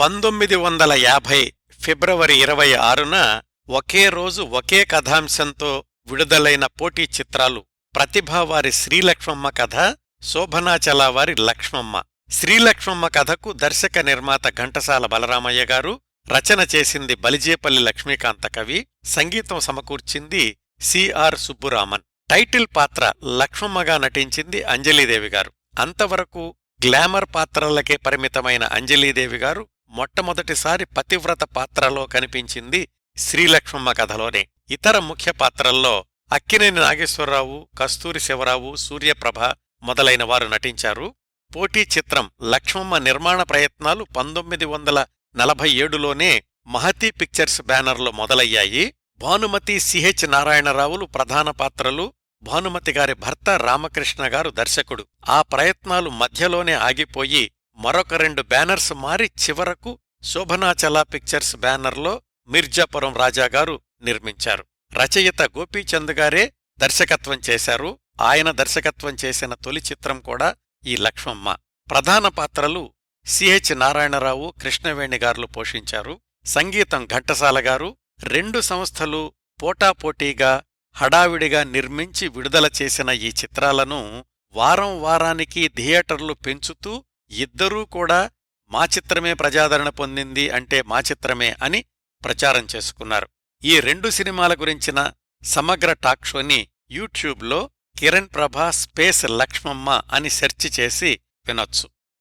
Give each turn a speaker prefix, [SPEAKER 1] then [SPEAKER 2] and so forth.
[SPEAKER 1] పంతొమ్మిది వందల యాభై ఫిబ్రవరి ఇరవై ఆరున ఒకే రోజు ఒకే కథాంశంతో విడుదలైన పోటీ చిత్రాలు ప్రతిభావారి శ్రీలక్ష్మమ్మ కథ శోభనాచలావారి లక్ష్మమ్మ. శ్రీలక్ష్మమ్మ కథకు దర్శక నిర్మాత ఘంటసాల బలరామయ్య గారు రచన చేసింది బలిజేపల్లి లక్ష్మీకాంత కవి సంగీతం సమకూర్చింది సిఆర్ సుబ్బురామన్. టైటిల్ పాత్ర లక్ష్మమ్మగా నటించింది అంజలీదేవి గారు. అంతవరకు గ్లామర్ పాత్రలకే పరిమితమైన అంజలీదేవి గారు మొట్టమొదటిసారి పతివ్రత పాత్రలో కనిపించింది శ్రీలక్ష్మమ్మ కథలోనే. ఇతర ముఖ్య పాత్రల్లో అక్కినేని నాగేశ్వరరావు కస్తూరి శివరావు సూర్యప్రభ మొదలైన వారు నటించారు. పోటీ చిత్రం లక్ష్మమ్మ నిర్మాణ ప్రయత్నాలు పంతొమ్మిది వందల నలభై ఏడులోనే మహతి పిక్చర్స్ బ్యానర్లో మొదలయ్యాయి. భానుమతి సిహెచ్ నారాయణరావులు ప్రధాన పాత్రలు భానుమతి గారి భర్త రామకృష్ణ గారు దర్శకుడు. ఆ ప్రయత్నాలు మధ్యలోనే ఆగిపోయి మరొక రెండు బ్యానర్స్ మారి చివరకు శోభనాచల పిక్చర్స్ బ్యానర్లో మిర్జాపురం రాజాగారు నిర్మించారు. రచయిత గోపీచంద్ గారే దర్శకత్వం చేశారు. ఆయన దర్శకత్వం చేసిన తొలి చిత్రం కూడా ఈ లక్ష్మమ్మ. ప్రధాన పాత్రలు సిహెచ్ నారాయణరావు కృష్ణవేణి గారులు పోషించారు. సంగీతం ఘంటసాల గారు. రెండు సంస్థలు పోటాపోటీగా హడావిడిగా నిర్మించి విడుదల చేసిన ఈ చిత్రాలను వారం వారానికి థియేటర్లు పెంచుతూ ఇద్దరూ కూడా మా చిత్రమే ప్రజాదరణ పొందింది అంటే మా చిత్రమే అని ప్రచారం చేసుకున్నారు. ఈ రెండు సినిమాల గురించిన సమగ్ర టాక్ షోని యూట్యూబ్లో కిరణ్ ప్రభా స్పేస్ లక్ష్మమ్మ అని సెర్చ్ చేసి వినొచ్చు.